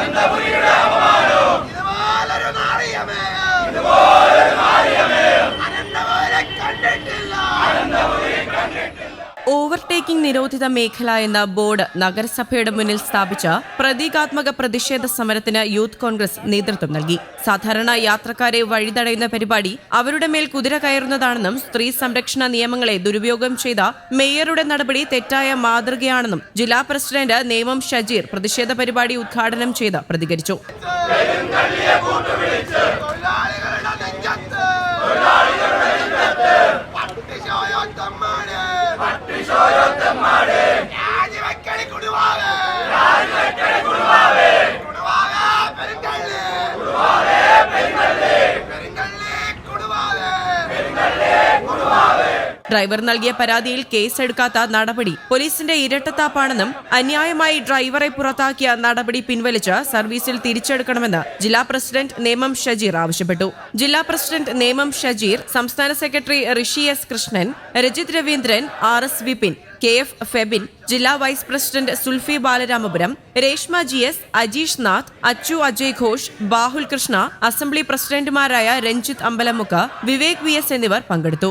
ഇതുപോലൊരു നാറിയമേ അനന്തപുരി ഓവർടേക്കിംഗ് നിരോധിത മേഖല എന്ന ബോർഡ് നഗരസഭയുടെ മുന്നിൽ സ്ഥാപിച്ച പ്രതീകാത്മക പ്രതിഷേധ സമരത്തിന് യൂത്ത് കോൺഗ്രസ് നേതൃത്വം നൽകി. സാധാരണ യാത്രക്കാരെ വഴിതടയുന്ന പരിപാടി അവരുടെ മേൽ കുതിര കയറുന്നതാണെന്നും സ്ത്രീ സംരക്ഷണ നിയമങ്ങളെ ദുരുപയോഗം ചെയ്ത മേയറുടെ നടപടി തെറ്റായ മാതൃകയാണെന്നും ജില്ലാ പ്രസിഡന്റ് നേമം ഷജീർ പ്രതിഷേധ പരിപാടി ഉദ്ഘാടനം ചെയ്ത് പ്രതികരിച്ചു. ഡ്രൈവർ നൽകിയ പരാതിയിൽ കേസെടുക്കാത്ത നടപടി പോലീസിന്റെ ഇരട്ടത്താപ്പാണെന്നും അന്യായമായി ഡ്രൈവറെ പുറത്താക്കിയ നടപടി പിൻവലിച്ച് സർവീസിൽ തിരിച്ചെടുക്കണമെന്ന് ജില്ലാ പ്രസിഡന്റ് നേമം ഷജീർ ആവശ്യപ്പെട്ടു. ജില്ലാ പ്രസിഡന്റ് നേമം ഷജീർ സംസ്ഥാന secretary Rishi S Krishnan Rajith Raveendran R S Vipin K F Febin ജില്ലാ vice president Sulfi Balaramapuram Reshma G S Ajeesh Nath Achu Ajay Ghosh Bahul Krishna assembly പ്രസിഡന്റുമാരായ രഞ്ജിത്ത് അമ്പലമുക്ക് വിവേക് വി എസ് എന്നിവർ പങ്കെടുത്തു.